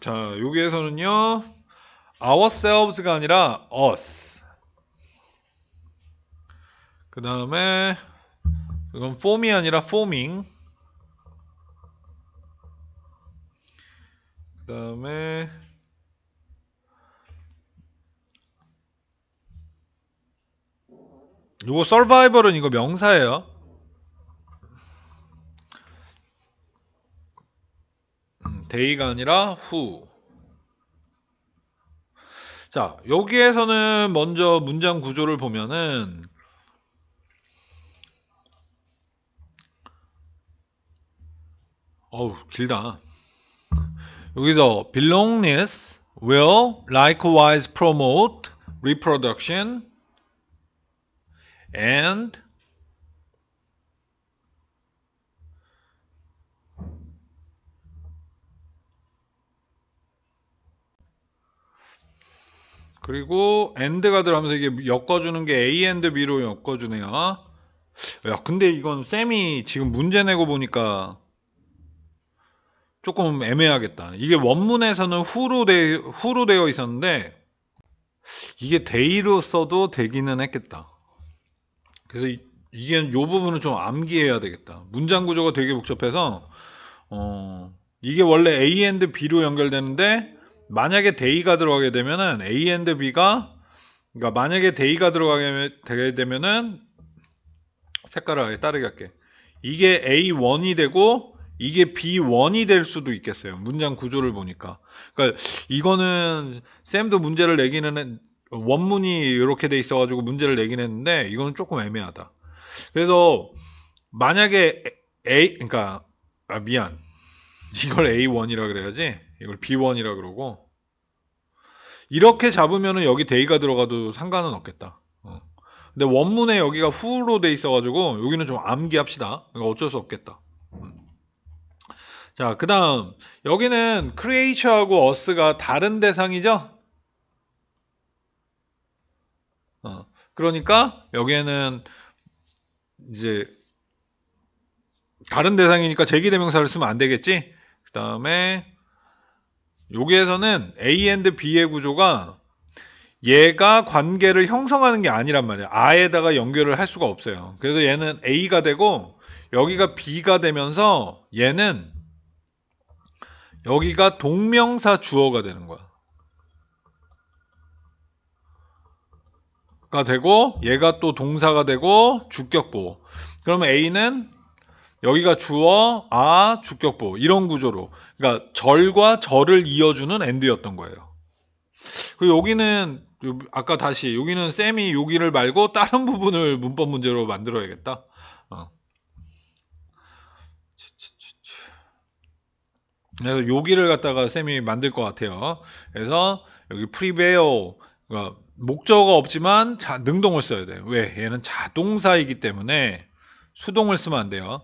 자, 여기에서는요. ourselves가 아니라 us. 그 다음에 이건 form이 아니라 forming. 그 다음에 요거 survival은 이거 명사예요. 음, day가 아니라 who. 자, 여기에서는 먼저 문장 구조를 보면은 어우, 길다. 여기서 belongingness will likewise promote reproduction and 그리고 and가 들어가면서 이게 엮어주는 게 A and B로 엮어주네요. 야, 근데 이건 쌤이 지금 문제 내고 보니까 조금 애매하겠다. 이게 원문에서는 who로, 되, who로 되어 있었는데 이게 day로 써도 되기는 했겠다. 그래서 이, 이게 요 부분은 좀 암기해야 되겠다. 문장 구조가 되게 복잡해서 어, 이게 원래 A and B로 연결되는데 만약에 day가 들어가게 되면은 A and B가 그러니까 만약에 day가 들어가게 되게 되면은 색깔을 다르게 할게. 이게 A1이 되고 이게 B1이 될 수도 있겠어요. 문장 구조를 보니까. 그러니까 이거는 쌤도 문제를 내기는 했- 원문이 이렇게 돼 있어가지고 문제를 내긴 했는데 이거는 조금 애매하다. 그래서 만약에 A 그러니까 아 미안 이걸 A1이라 그래야지 이걸 B1이라 그러고 이렇게 잡으면은 여기 데이가 들어가도 상관은 없겠다. 어. 근데 원문에 여기가 who로 돼 있어가지고 여기는 좀 암기합시다. 이거 어쩔 수 없겠다. 음. 자, 그 다음 여기는 creature하고 us가 다른 대상이죠? 어, 그러니까 여기에는 이제 다른 대상이니까 제기대명사를 쓰면 안 되겠지? 그 다음에 여기에서는 A and B의 구조가 얘가 관계를 형성하는 게 아니란 말이야. 아에다가 연결을 할 수가 없어요. 그래서 얘는 A가 되고 여기가 B가 되면서 얘는 여기가 동명사 주어가 되는 거야. 가 되고 얘가 또 동사가 되고 주격보. 그러면 A는 여기가 주어, 아, 주격보 이런 구조로 그러니까 절과 절을 이어주는 엔드였던 거예요. 그리고 여기는 요- 아까 다시 여기는 쌤이 여기를 말고 다른 부분을 문법 문제로 만들어야겠다. 어. 그래서 여기를 갖다가 쌤이 만들 것 같아요. 그래서 여기 prevail 그러니까 목적어가 없지만 자, 능동을 써야 돼요. 왜? 얘는 자동사이기 때문에 수동을 쓰면 안 돼요.